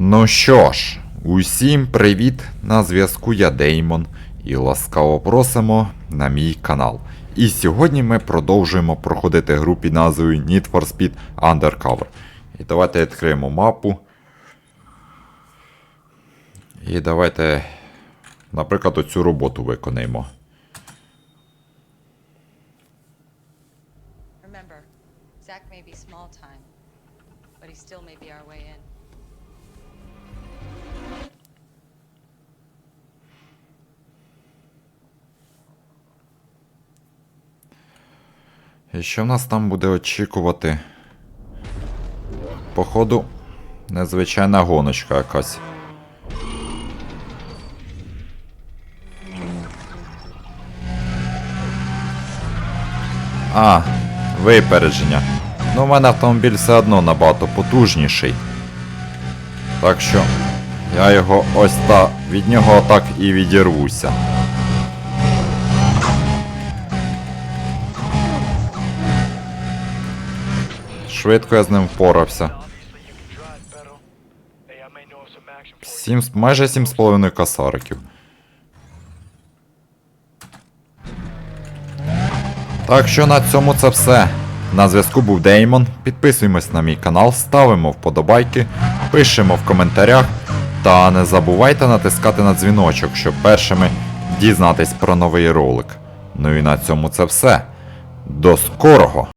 Ну що ж, усім привіт! На зв'язку я Деймон і ласкаво просимо на мій канал. І сьогодні ми продовжуємо проходити гру під назвою Need for Speed Undercover. І давайте відкриємо мапу. І давайте, наприклад, оцю роботу виконаємо. Remember, Zach may be small time, but he still may be our way in. І що в нас там буде очікувати? Походу, незвичайна гоночка якась. А, випередження. Ну, у мене автомобіль все одно набагато потужніший. Так що я його ось та від нього так і відірвуся. Швидко я з ним впорався. Сім, майже 7,5 косариків. Так що на цьому це все. На зв'язку був Деймон. Підписуємось на мій канал, ставимо вподобайки, пишемо в коментарях. Та не забувайте натискати на дзвіночок, щоб першими дізнатись про новий ролик. Ну і на цьому це все. До скорого!